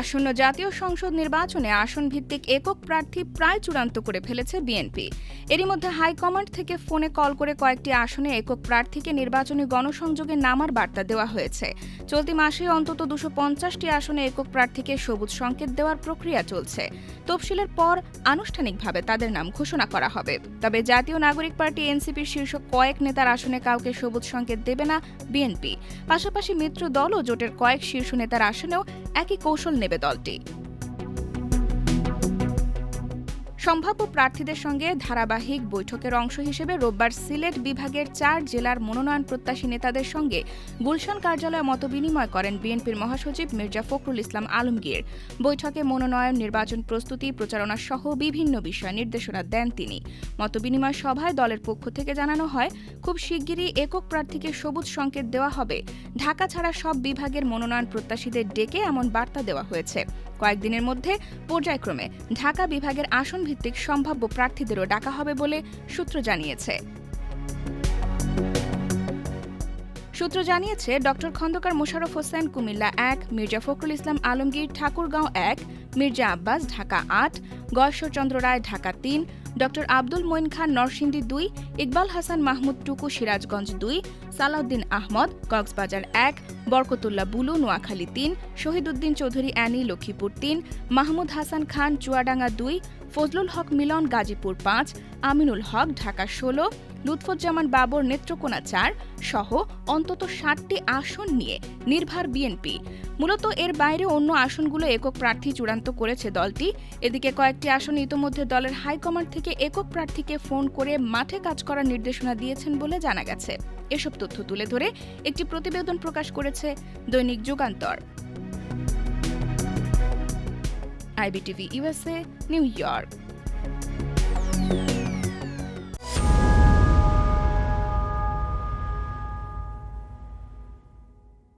আসন্ন জাতীয় সংসদ নির্বাচনে আসন ভিত্তিক একক প্রার্থী প্রায় চূড়ান্ত করে ফেলেছে বিএনপি। এরই মধ্যে হাইকমান্ড থেকে ফোনে কল করে কয়েকটি আসনে একক প্রার্থীকে নির্বাচনী গণসংযোগে নামার বার্তা দেওয়া হয়েছে। চলতি মাসে অন্তত দুশো পঞ্চাশটি আসনে একক প্রার্থীকে সবুজ সংকেত দেওয়ার প্রক্রিয়া চলছে। তফসিলের পর আনুষ্ঠানিকভাবে তাদের নাম ঘোষণা করা হবে। তবে জাতীয় নাগরিক পার্টি এনসিপির শীর্ষ কয়েক নেতার আসনে কাউকে সবুজ সংকেত দেবে না বিএনপি। পাশাপাশি মিত্র দল ও জোটের কয়েক শীর্ষ নেতার আসনেও একই কৌশল নেবে দলটি। সম্ভাব্য প্রার্থীদের সঙ্গে ধারাবাহিক বৈঠকের অংশ হিসেবে রোববার সিলেট বিভাগের চার জেলার মনোনয়ন প্রত্যাশী নেতাদের সঙ্গে গুলশান কার্যালয়ে মতবিনিময় করেন বিএনপির মহাসচিব মির্জা ফখরুল ইসলাম আলমগীর। বৈঠকে মনোনয়ন, নির্বাচন প্রস্তুতি, প্রচারণা সহ বিভিন্ন বিষয় নির্দেশনা দেন তিনি। মতবিনিময় সভায় দলের পক্ষ থেকে জানানো হয়, খুব শিগগিরই একক প্রার্থীকে সবুজ সংকেত দেওয়া হবে। ঢাকা ছাড়া সব বিভাগের মনোনয়ন প্রত্যাশীদের ডেকে এমন বার্তা দেওয়া হয়েছে। কয়েকদিনের মধ্যে পর্যায়ক্রমে ঢাকা বিভাগের আসন ভিত্তিক সম্ভাব্য প্রার্থীদেরও ডাকা হবে বলে সূত্র জানিয়েছে। সূত্র জানিয়েছে ড খন্দকার মোশাররফ হোসেন, কুমিল্লা এক, মির্জা ফখরুল ইসলাম আলমগীর, ঠাকুরগাঁও এক, মির্জা আব্বাস, ঢাকা আট, গয়েশ্বরচন্দ্র রায়, ঢাকা তিন ডক্টর আব্দুল মঈন খান নরসিংদী দুই, ইকবাল হাসান মাহমুদ টুকু সিরাজগঞ্জ দুই, সালাউদ্দিন আহমদ কক্সবাজার এক, বরকতুল্লাহ বুলু নোয়াখালী তিন, শহীদুদ্দিন চৌধুরী অ্যানি লক্ষ্মীপুর তিন, মাহমুদ হাসান খান চুয়াডাঙ্গা দুই, ফজলুল হক মিলন গাজীপুর পাঁচ, আমিনুল হক ঢাকা ষোলো লুৎফুজ্জামান বাবর নেত্রকোনা চার সহ অন্তত ষাটটি আসন নিয়ে নির্ভার বিএনপি। মূলত এর বাইরে অন্য আসনগুলো একক প্রার্থী চূড়ান্ত করেছে দলটি। এদিকে কয়েকটি আসন ইতোমধ্যে দলের হাইকমান্ড থেকে একক প্রার্থীকে ফোন করে মাঠে কাজ করার নির্দেশনা দিয়েছেন বলে জানা গেছে। এসব তথ্য তুলে ধরে একটি প্রতিবেদন প্রকাশ করেছে দৈনিক Jugantor. IBTV USA New York.